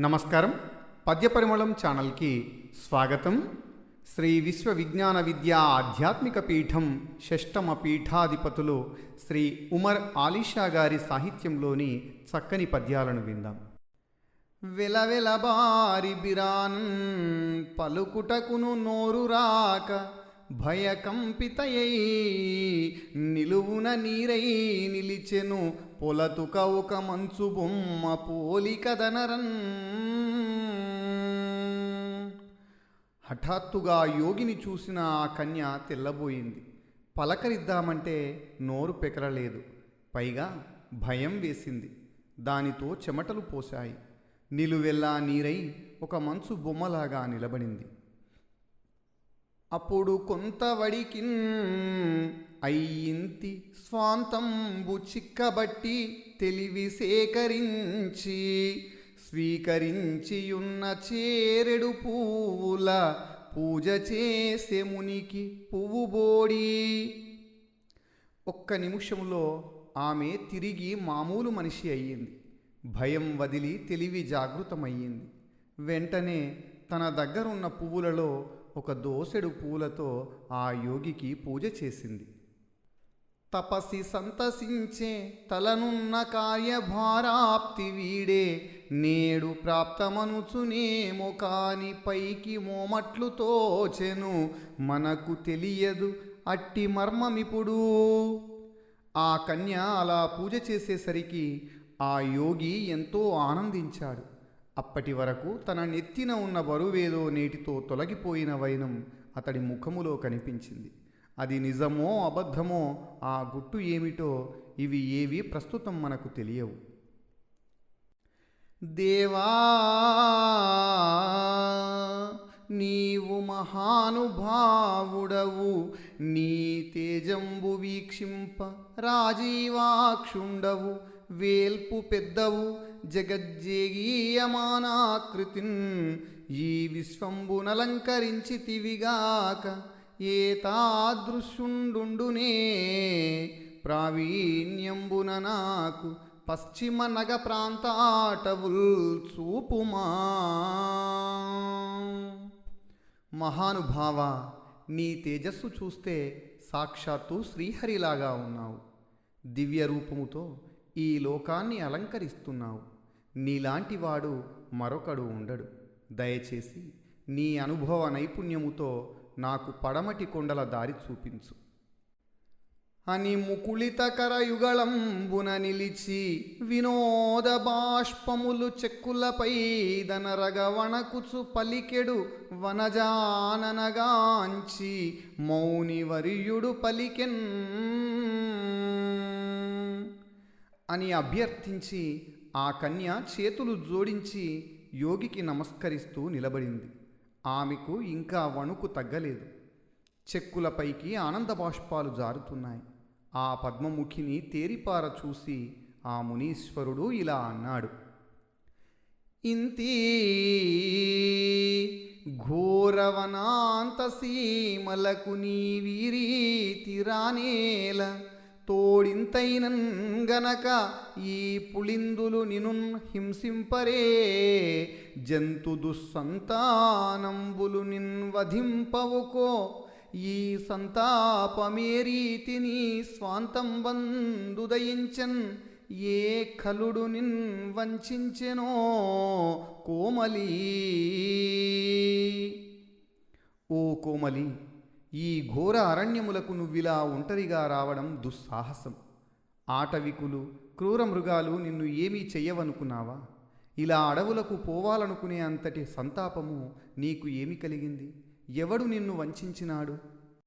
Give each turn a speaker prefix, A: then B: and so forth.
A: నమస్కారం. పద్యపరిమళం ఛానల్కి స్వాగతం. శ్రీ విశ్వ విజ్ఞాన విద్యా ఆధ్యాత్మిక పీఠం షష్టమ పీఠాధిపతులు శ్రీ ఉమర్ ఆలిషా గారి సాహిత్యంలోని చక్కని పద్యాలను విందాం. వెలవెలబారి బిరాన్ పలుకుటకును నోరు రాక భయకంపితయై నిలువున నీరై నిలిచెను పొలతుక ఒక మంచు బొమ్మ పోలికదనరన్ హఠాత్తుగా యోగిని చూసిన ఆ కన్య తెల్లబోయింది. పలకరిద్దామంటే నోరు పెకరలేదు. పైగా భయం వేసింది. దానితో చెమటలు పోశాయి. నిలువెల్లా నీరై ఒక మంచు బొమ్మలాగా నిలబడింది. అప్పుడు కొంతవడికిన్ అయ్యింతి స్వాంతంబు చిక్కబట్టి తెలివి సేకరించి స్వీకరించియున్న చేరెడు పువ్వుల పూజ చేసే మునికి పువ్వు బోడి. ఒక్క నిమిషంలో ఆమె తిరిగి మామూలు మనిషి అయ్యింది. భయం వదిలి తెలివి జాగృతమయ్యింది. వెంటనే తన దగ్గరున్న పువ్వులలో ఒక దోసెడు పూలతో ఆ యోగికి పూజ చేసింది. తపసి సంతసించే తలనున్న కార్యభారాప్తి వీడే నేడు ప్రాప్తమనుచునేమో కాని పైకి మోమట్లు తోచెను మనకు తెలియదు అట్టి మర్మమిప్పుడు ఆ కన్య అలా పూజ చేసేసరికి ఆ యోగి ఎంతో ఆనందించాడు. అప్పటి వరకు తన నెత్తిన ఉన్న బరువేదో నేటితో తొలగిపోయిన వైనం అతడి ముఖములో కనిపించింది. అది నిజమో అబద్ధమో ఆ గుట్టు ఏమిటో ఇవి ఏవి ప్రస్తుతం మనకు తెలియవు. దేవా నీవు మహానుభావుడవు నీ తేజంబు వీక్షింప రాజీవాక్షుండవు. వేల్పు పెద్దవు జగజ్జేగీయమానాకృతిన్ ఈ విశ్వంబునలంకరించి తివిగాక ఏ ప్రావీణ్యంబున నాకు పశ్చిమ నగ ప్రాంతాటవుల్ చూపుమా. మహానుభావ నీ తేజస్సు చూస్తే సాక్షాత్తు శ్రీహరిలాగా ఉన్నావు. దివ్య రూపముతో ఈ లోకాన్ని అలంకరిస్తున్నావు. నీలాంటి వాడు మరొకడు ఉండడు. దయచేసి నీ అనుభవ నైపుణ్యముతో నాకు పడమటి కొండల దారి చూపించు. అని ముకుళితకర యుగళంబున నిలిచి వినోద బాష్పములు చెక్కులపై దనరగవణకుచు పలికెడు వనజాననగాంచి మౌని వరియుడు పలికెన్ అని అభ్యర్థించి ఆ కన్య చేతులు జోడించి యోగికి నమస్కరిస్తూ నిలబడింది. ఆమెకు ఇంకా వణుకు తగ్గలేదు. చెక్కులపైకి ఆనంద బాష్పాలు జారుతున్నాయి. ఆ పద్మముఖిని తేరిపార చూసి ఆ మునీశ్వరుడు ఇలా అన్నాడు. ఇంతీ ఘోరవనాంత సీమలకు నీ వీరీతి తోడింతైనన్ గనక ఈ పులిందులు నినున్ హింసింపరే. జంతు దుస్సంతానంబులు నిన్వధింపవుకో ఈ సంతాపమే రీతిని స్వాంతం బందుదయించన్. ఏ ఖలుడు నిన్ వంచెనో కోమలి. ఓ కోమలి ఈ ఘోర అరణ్యములకు నువ్విలా ఒంటరిగా రావడం దుస్సాహసం. ఆటవికులు క్రూర మృగాలు నిన్ను ఏమీ చెయ్యవనుకున్నావా? ఇలా అడవులకు పోవాలనుకునే అంతటి సంతాపము నీకు ఏమి కలిగింది? ఎవడు నిన్ను వంచినాడు?